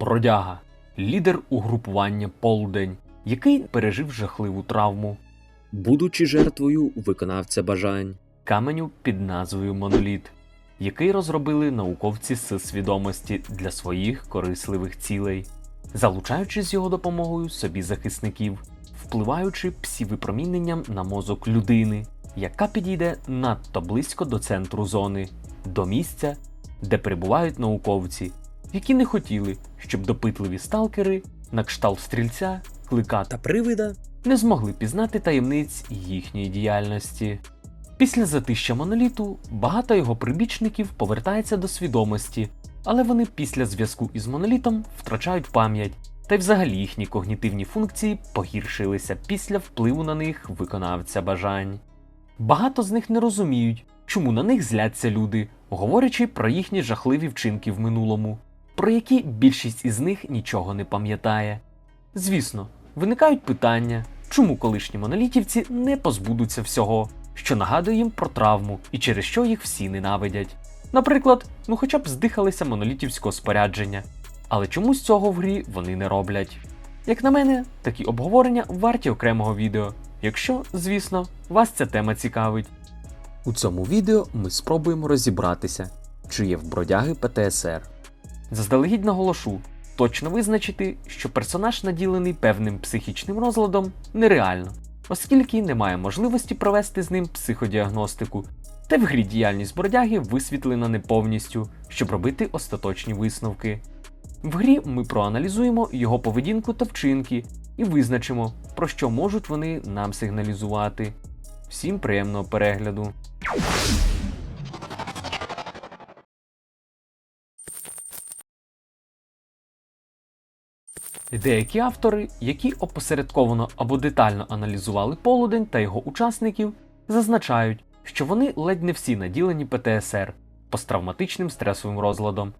Бродяга, лідер угрупування Полдень, який пережив жахливу травму. будучи жертвою виконавця бажань. каменю під назвою Моноліт, який розробили науковці з свідомості для своїх корисливих цілей, залучаючи з його допомогою собі захисників, впливаючи псівипроміненням на мозок людини, яка підійде надто близько до центру зони, до місця, де перебувають науковці, які не хотіли, щоб допитливі сталкери на кшталт стрільця, клика та привида не змогли пізнати таємниць їхньої діяльності. Після затища моноліту багато його прибічників повертається до свідомості, але вони після зв'язку із монолітом втрачають пам'ять, та й взагалі їхні когнітивні функції погіршилися після впливу на них виконавця бажань. Багато з них не розуміють, чому на них зляться люди, говорячи про їхні жахливі вчинки в минулому, про які більшість із них нічого не пам'ятає. Звісно, виникають питання, чому колишні монолітівці не позбудуться всього, що нагадує їм про травму і через що їх всі ненавидять. Наприклад, ну хоча б здихалися монолітівського спорядження, але чомусь цього в грі вони не роблять. Як на мене, такі обговорення варті окремого відео, якщо, звісно, вас ця тема цікавить. У цьому відео ми спробуємо розібратися, чи є в бродяги ПТСР. Заздалегідь наголошу, точно визначити, що персонаж наділений певним психічним розладом, нереально, оскільки немає можливості провести з ним психодіагностику, та в грі діяльність бродяги висвітлена не повністю, щоб робити остаточні висновки. В грі ми проаналізуємо його поведінку та вчинки і визначимо, про що можуть вони нам сигналізувати. Всім приємного перегляду! Деякі автори, які опосередковано або детально аналізували полудень та його учасників, зазначають, що вони ледь не всі наділені ПТСР посттравматичним стресовим розладом.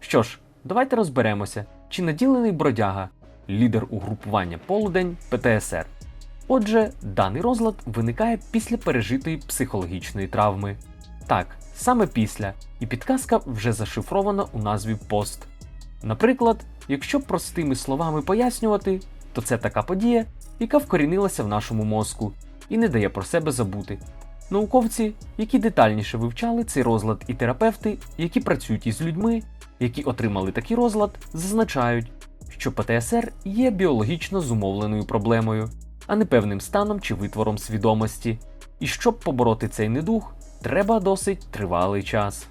Що ж, давайте розберемося, чи наділений бродяга, лідер угрупування полудень ПТСР. Отже, даний розлад виникає після пережитої психологічної травми. Так, саме після, і підказка вже зашифрована у назві пост. Наприклад, якщо простими словами пояснювати, то це така подія, яка вкорінилася в нашому мозку і не дає про себе забути. Науковці, які детальніше вивчали цей розлад, і терапевти, які працюють із людьми, які отримали такий розлад, зазначають, що ПТСР є біологічно зумовленою проблемою, а не певним станом чи витвором свідомості. І щоб побороти цей недух, треба досить тривалий час.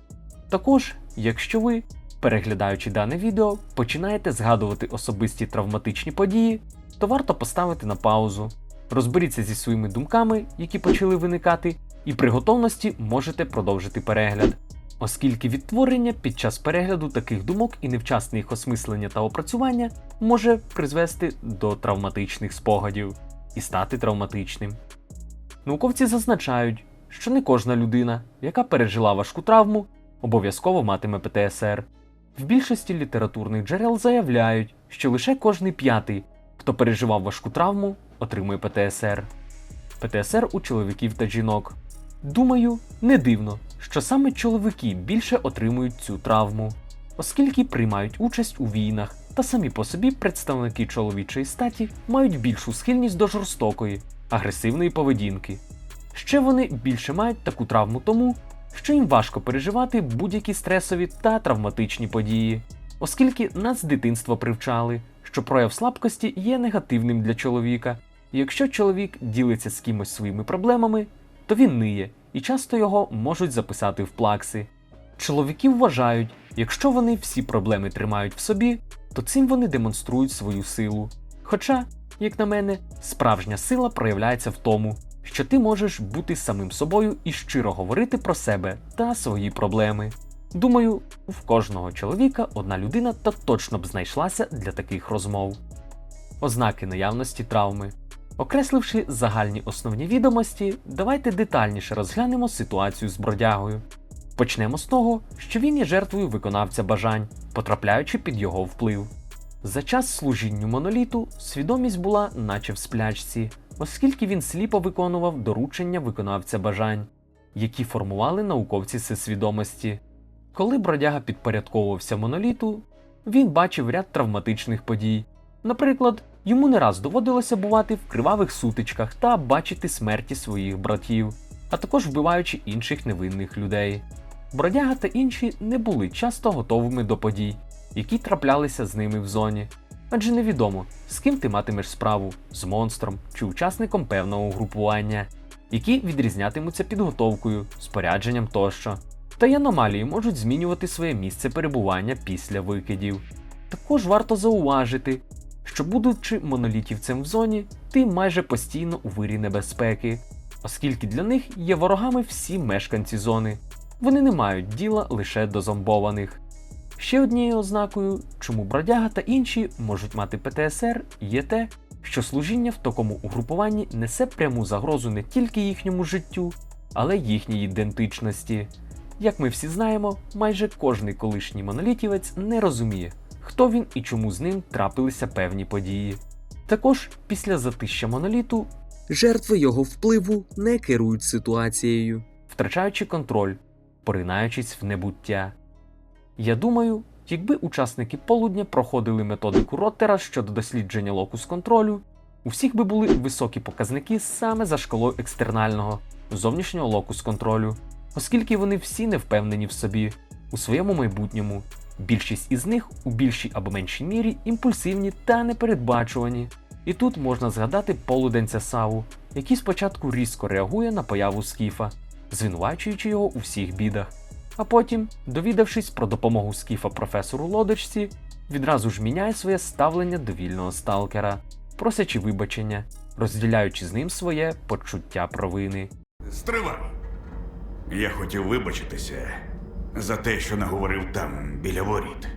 Також, якщо ви переглядаючи дане відео, починаєте згадувати особисті травматичні події, то варто поставити на паузу. Розберіться зі своїми думками, які почали виникати, і при готовності можете продовжити перегляд. Оскільки відтворення під час перегляду таких думок і невчасне їх осмислення та опрацювання може призвести до травматичних спогадів і стати травматичним. Науковці зазначають, що не кожна людина, яка пережила важку травму, обов'язково матиме ПТСР. В більшості літературних джерел заявляють, що лише кожний п'ятий, хто переживав важку травму, отримує ПТСР. ПТСР у чоловіків та жінок. Думаю, не дивно, що саме чоловіки більше отримують цю травму, оскільки приймають участь у війнах, та самі по собі представники чоловічої статі мають більшу схильність до жорстокої, агресивної поведінки. Ще вони більше мають таку травму тому, що їм важко переживати будь-які стресові та травматичні події, оскільки нас з дитинства привчали, що прояв слабкості є негативним для чоловіка, і якщо чоловік ділиться з кимось своїми проблемами, то він ниє, і часто його можуть записати в плакси. Чоловіки вважають, якщо вони всі проблеми тримають в собі, то цим вони демонструють свою силу. Хоча, як на мене, справжня сила проявляється в тому, що ти можеш бути самим собою і щиро говорити про себе та свої проблеми. Думаю, в кожного чоловіка одна людина та точно б знайшлася для таких розмов. Ознаки наявності травми. Окресливши загальні основні відомості, давайте детальніше розглянемо ситуацію з бродягою. Почнемо з того, що він є жертвою виконавця бажань, потрапляючи під його вплив. За час служінню моноліту свідомість була наче в сплячці, оскільки він сліпо виконував доручення виконавця бажань, які формували науковці всесвідомості. Коли бродяга підпорядковувався моноліту, він бачив ряд травматичних подій. Наприклад, йому не раз доводилося бувати в кривавих сутичках та бачити смерті своїх братів, а також вбиваючи інших невинних людей. Бродяга та інші не були часто готовими до подій, які траплялися з ними в зоні, адже невідомо, з ким ти матимеш справу з монстром чи учасником певного угрупування, які відрізнятимуться підготовкою, спорядженням тощо. Та й аномалії можуть змінювати своє місце перебування після викидів. Також варто зауважити, що будучи монолітівцем в зоні, ти майже постійно у вирі небезпеки, оскільки для них є ворогами всі мешканці зони. Вони не мають діла лише до зомбованих. Ще однією ознакою, чому бродяга та інші можуть мати ПТСР, є те, що служіння в такому угрупуванні несе пряму загрозу не тільки їхньому життю, але й їхній ідентичності. Як ми всі знаємо, майже кожний колишній монолітівець не розуміє, хто він і чому з ним трапилися певні події. Також після затища моноліту, Жертви його впливу не керують ситуацією. втрачаючи контроль, поринаючись в небуття. Я думаю, якби учасники полудня проходили методику Роттера щодо дослідження локус контролю, у всіх би були високі показники саме за шкалою екстернального зовнішнього локус контролю, оскільки вони всі не впевнені в собі, у своєму майбутньому. Більшість із них у більшій або меншій мірі імпульсивні та непередбачувані. І тут можна згадати полуденця Саву, який спочатку різко реагує на появу скіфа, звинувачуючи його у всіх бідах. А потім, довідавшись про допомогу скіфа професору лодочці, відразу ж міняє своє ставлення до вільного сталкера, просячи вибачення, розділяючи з ним своє почуття провини. Стривай. Я хотів вибачитися за те, що наговорив там біля воріт.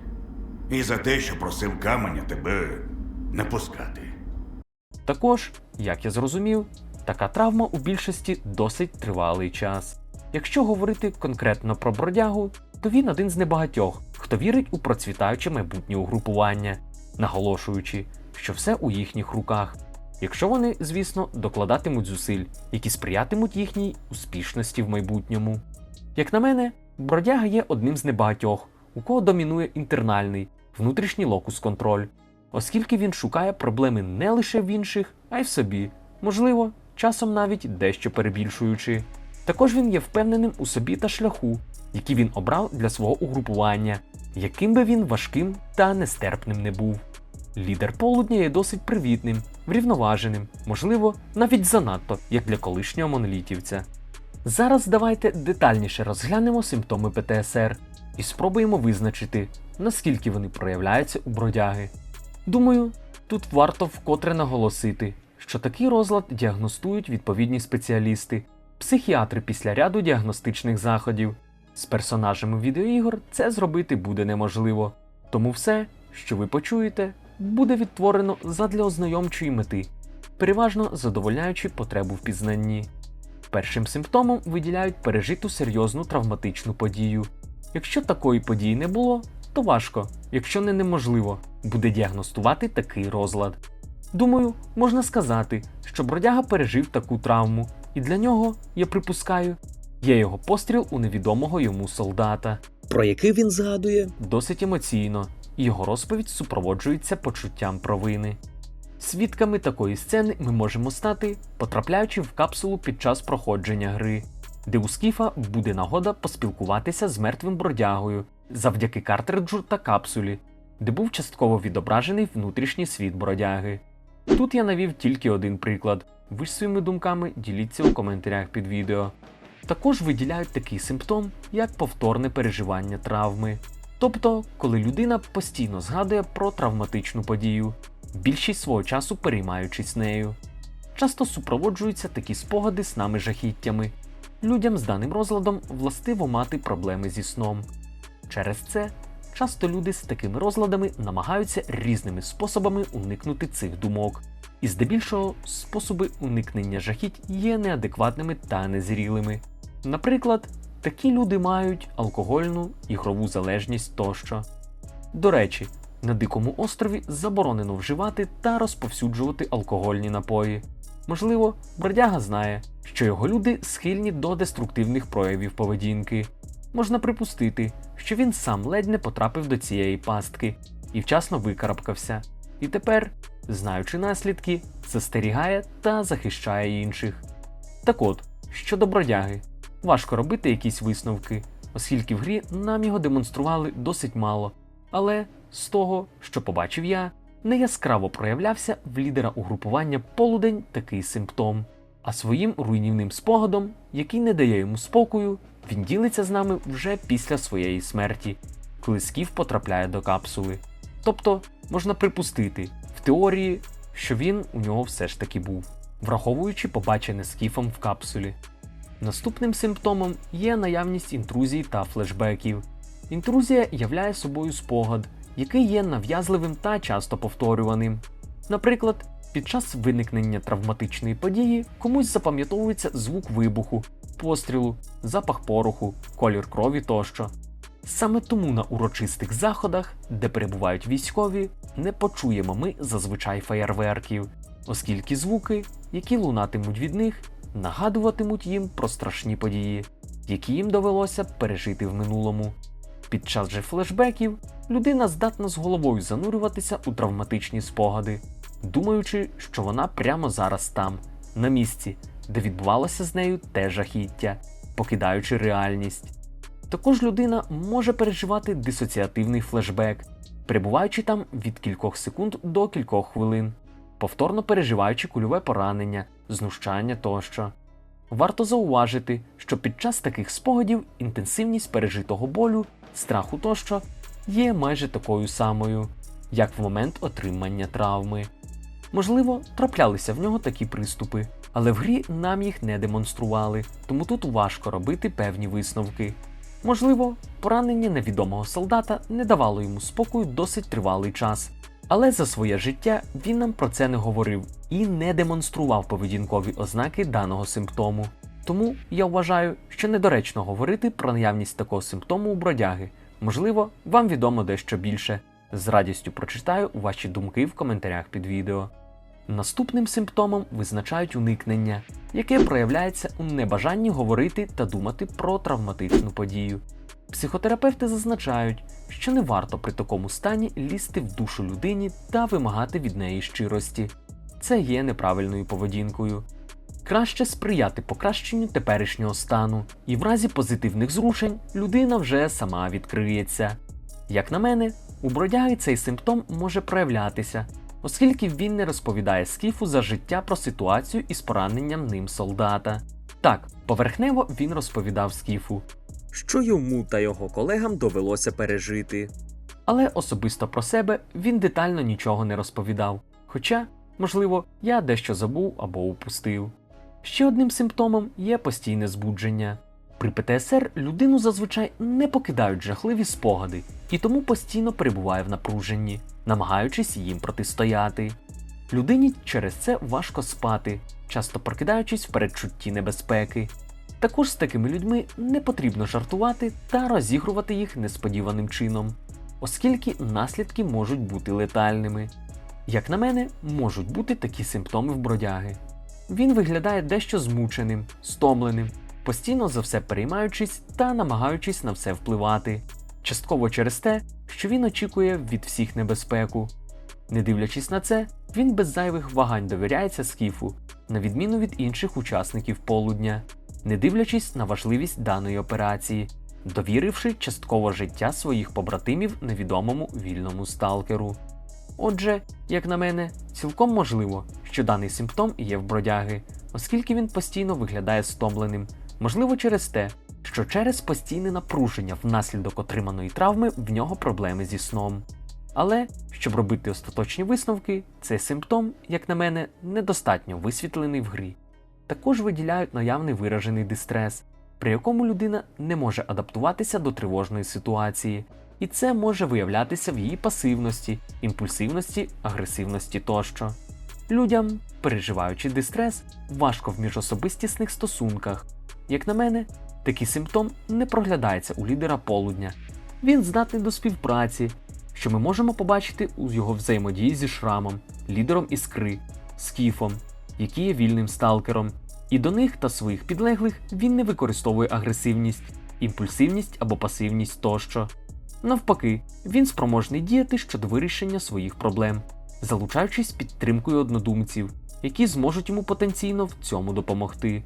І за те, що просив каменя тебе не пускати. Також, як я зрозумів, така травма у більшості досить тривалий час. Якщо говорити конкретно про бродягу, то він один з небагатьох, хто вірить у процвітаюче майбутнє угрупування, наголошуючи, що все у їхніх руках, якщо вони, звісно, докладатимуть зусиль, які сприятимуть їхній успішності в майбутньому. Як на мене, бродяга є одним з небагатьох, у кого домінує інтернальний, внутрішній локус контроль, оскільки він шукає проблеми не лише в інших, а й в собі, можливо, часом навіть дещо перебільшуючи. Також він є впевненим у собі та шляху, який він обрав для свого угрупування, яким би він важким та нестерпним не був. Лідер полудня є досить привітним, врівноваженим, можливо, навіть занадто, як для колишнього монолітівця. Зараз давайте детальніше розглянемо симптоми ПТСР і спробуємо визначити, наскільки вони проявляються у бродяги. Думаю, тут варто вкотре наголосити, що такий розлад діагностують відповідні спеціалісти, психіатри після ряду діагностичних заходів. З персонажами відеоігор це зробити буде неможливо, тому все, що ви почуєте, буде відтворено задля ознайомчої мети, переважно задовольняючи потребу в пізнанні. Першим симптомом виділяють пережиту серйозну травматичну подію. Якщо такої події не було, то важко, якщо не неможливо, буде діагностувати такий розлад. Думаю, можна сказати, що бродяга пережив таку травму, і для нього, я припускаю, є його постріл у невідомого йому солдата. Про який він згадує? Досить емоційно, і його розповідь супроводжується почуттям провини. Свідками такої сцени ми можемо стати, потрапляючи в капсулу під час проходження гри, де у Скіфа буде нагода поспілкуватися з мертвим бродягою завдяки картриджу та капсулі, де був частково відображений внутрішній світ бродяги. Тут я навів тільки один приклад. Ви ж своїми думками діліться у коментарях під відео. Також виділяють такий симптом, як повторне переживання травми. Тобто, коли людина постійно згадує про травматичну подію, більшість свого часу переймаючись нею. Часто супроводжуються такі спогади снами жахіттями. Людям з даним розладом властиво мати проблеми зі сном. Через це часто люди з такими розладами намагаються різними способами уникнути цих думок. І здебільшого способи уникнення жахіть є неадекватними та незрілими. Наприклад, такі люди мають алкогольну, ігрову залежність тощо. До речі, на Дикому острові заборонено вживати та розповсюджувати алкогольні напої. Можливо, бродяга знає, що його люди схильні до деструктивних проявів поведінки. Можна припустити, що він сам ледь не потрапив до цієї пастки, і вчасно викарабкався. І тепер, знаючи наслідки, застерігає та захищає інших. Так от, щодо бродяги, важко робити якісь висновки, оскільки в грі нам його демонстрували досить мало, але з того, що побачив я, не яскраво проявлявся в лідера угрупування полудень такий симптом. А своїм руйнівним спогадом, який не дає йому спокою, він ділиться з нами вже після своєї смерті, коли Скіф потрапляє до капсули. Тобто, можна припустити, теорії, що він у нього все ж таки був, враховуючи побачене Скіфом в капсулі. Наступним симптомом є наявність інтрузій та флешбеків. Інтрузія являє собою спогад, який є нав'язливим та часто повторюваним. Наприклад, під час виникнення травматичної події комусь запам'ятовується звук вибуху, пострілу, запах пороху, колір крові тощо. Саме тому на урочистих заходах, де перебувають військові, не почуємо ми зазвичай феєрверків, оскільки звуки, які лунатимуть від них, нагадуватимуть їм про страшні події, які їм довелося пережити в минулому. Під час же флешбеків людина здатна з головою занурюватися у травматичні спогади, думаючи, що вона прямо зараз там, на місці, де відбувалося з нею те жахіття, покидаючи реальність. Також людина може переживати дисоціативний флешбек, перебуваючи там від кількох секунд до кількох хвилин, повторно переживаючи кульове поранення, знущання тощо. Варто зауважити, що під час таких спогадів інтенсивність пережитого болю, страху тощо є майже такою самою, як в момент отримання травми. Можливо, траплялися в нього такі приступи, але в грі нам їх не демонстрували, тому тут важко робити певні висновки. Можливо, поранення невідомого солдата не давало йому спокою досить тривалий час, але за своє життя він нам про це не говорив і не демонстрував поведінкові ознаки даного симптому. Тому я вважаю, що недоречно говорити про наявність такого симптому у бродяги. Можливо, вам відомо дещо більше. З радістю прочитаю ваші думки в коментарях під відео. Наступним симптомом визначають уникнення, яке проявляється у небажанні говорити та думати про травматичну подію. Психотерапевти зазначають, що не варто при такому стані лізти в душу людині та вимагати від неї щирості. Це є неправильною поведінкою. Краще сприяти покращенню теперішнього стану, і в разі позитивних зрушень людина вже сама відкриється. Як на мене, у бродяги цей симптом може проявлятися, оскільки він не розповідає скіфу за життя про ситуацію із пораненням ним солдата. Так, поверхнево він розповідав скіфу, Що йому та його колегам довелося пережити. але особисто про себе він детально нічого не розповідав. Хоча, можливо, я дещо забув або упустив. Ще одним симптомом є постійне збудження. При ПТСР людину зазвичай не покидають жахливі спогади і тому постійно перебуває в напруженні, намагаючись їм протистояти. Людині через це важко спати, часто прокидаючись в передчутті небезпеки. Також з такими людьми не потрібно жартувати та розігрувати їх несподіваним чином, оскільки наслідки можуть бути летальними. Як на мене, можуть бути такі симптоми в бродяги. Він виглядає дещо змученим, стомленим, постійно за все переймаючись та намагаючись на все впливати, частково через те, що він очікує від всіх небезпеку. Не дивлячись на це, він без зайвих вагань довіряється скіфу, на відміну від інших учасників полудня, не дивлячись на важливість даної операції, довіривши частково життя своїх побратимів невідомому вільному сталкеру. Отже, як на мене, цілком можливо, що даний симптом є в бродяги, оскільки він постійно виглядає стомленим, можливо через те, що через постійне напруження внаслідок отриманої травми в нього проблеми зі сном. Але щоб робити остаточні висновки, цей симптом, як на мене, недостатньо висвітлений в грі. Також виділяють наявний виражений дистрес, при якому людина не може адаптуватися до тривожної ситуації, і це може виявлятися в її пасивності, імпульсивності, агресивності тощо. Людям, переживаючи дистрес, важко в міжособистісних стосунках. Як на мене, такий симптом не проглядається у лідера полудня. Він здатний до співпраці, що ми можемо побачити у його взаємодії зі шрамом, лідером іскри, скіфом, який є вільним сталкером, і до них та своїх підлеглих він не використовує агресивність, імпульсивність або пасивність тощо. Навпаки, він спроможний діяти щодо вирішення своїх проблем, залучаючись підтримкою однодумців, які зможуть йому потенційно в цьому допомогти.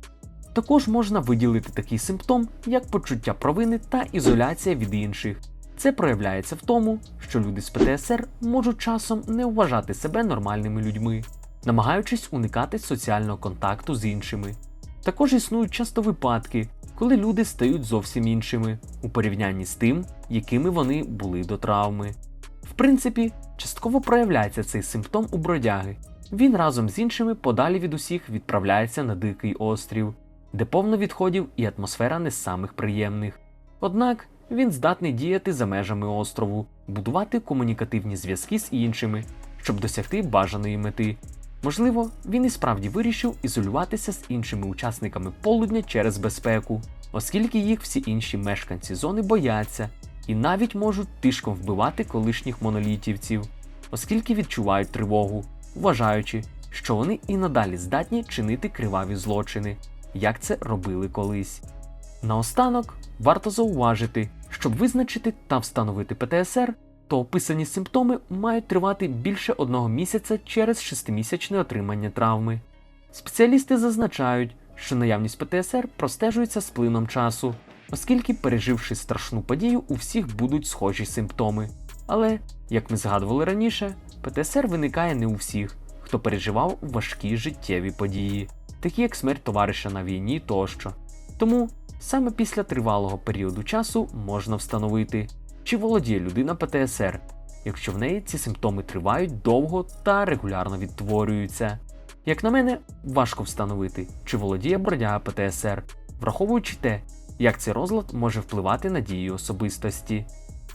Також можна виділити такий симптом, як почуття провини та ізоляція від інших. Це проявляється в тому, що люди з ПТСР можуть часом не вважати себе нормальними людьми, намагаючись уникати соціального контакту з іншими. Також існують часто випадки, коли люди стають зовсім іншими у порівнянні з тим, якими вони були до травми. В принципі, частково проявляється цей симптом у бродяги. Він разом з іншими подалі від усіх відправляється на дикий острів, де повно відходів і атмосфера не самих приємних. Однак він здатний діяти за межами острову, будувати комунікативні зв'язки з іншими, щоб досягти бажаної мети. Можливо, він і справді вирішив ізолюватися з іншими учасниками полудня через безпеку, оскільки їх всі інші мешканці зони бояться і навіть можуть тишком вбивати колишніх монолітівців, оскільки відчувають тривогу, вважаючи, що вони і надалі здатні чинити криваві злочини, як це робили колись. Наостанок варто зауважити, щоб визначити та встановити ПТСР, то описані симптоми мають тривати більше одного місяця через шестимісячне отримання травми. Спеціалісти зазначають, що наявність ПТСР простежується з плином часу, оскільки, переживши страшну подію, у всіх будуть схожі симптоми. Але, як ми згадували раніше, ПТСР виникає не у всіх, хто переживав важкі життєві події, такі як смерть товариша на війні тощо. Тому саме після тривалого періоду часу можна встановити, чи володіє людина ПТСР, якщо в неї ці симптоми тривають довго та регулярно відтворюються. Як на мене, важко встановити, чи володіє бродяга ПТСР, враховуючи те, як цей розлад може впливати на дії особистості.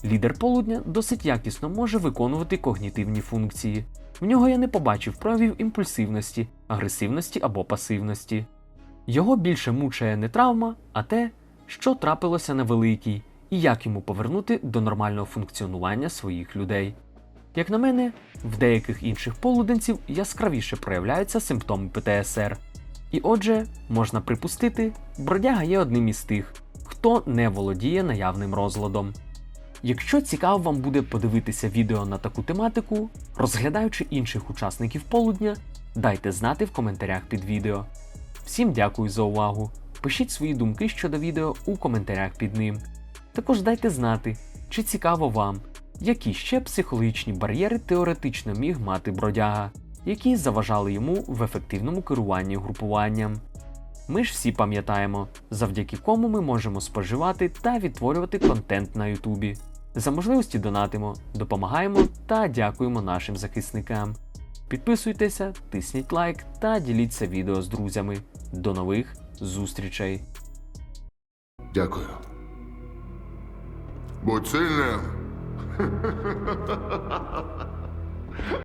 Лідер полудня досить якісно може виконувати когнітивні функції. В нього я не побачив проявів імпульсивності, агресивності або пасивності. Його більше мучає не травма, а те, що трапилося на великій, і як йому повернути до нормального функціонування своїх людей. Як на мене, в деяких інших полуденців яскравіше проявляються симптоми ПТСР. І отже, можна припустити, бродяга є одним із тих, хто не володіє наявним розладом. Якщо цікаво вам буде подивитися відео на таку тематику, розглядаючи інших учасників полудня, дайте знати в коментарях під відео. Всім дякую за увагу. Пишіть свої думки щодо відео у коментарях під ним. Також дайте знати, чи цікаво вам, які ще психологічні бар'єри теоретично міг мати бродяга, які заважали йому в ефективному керуванні групуванням. Ми ж всі пам'ятаємо, завдяки кому ми можемо споживати та відтворювати контент на Ютубі. За можливості донатимо, допомагаємо та дякуємо нашим захисникам. Підписуйтеся, тисніть лайк та діліться відео з друзями. До нових зустрічей! Дякую. Будь сильним.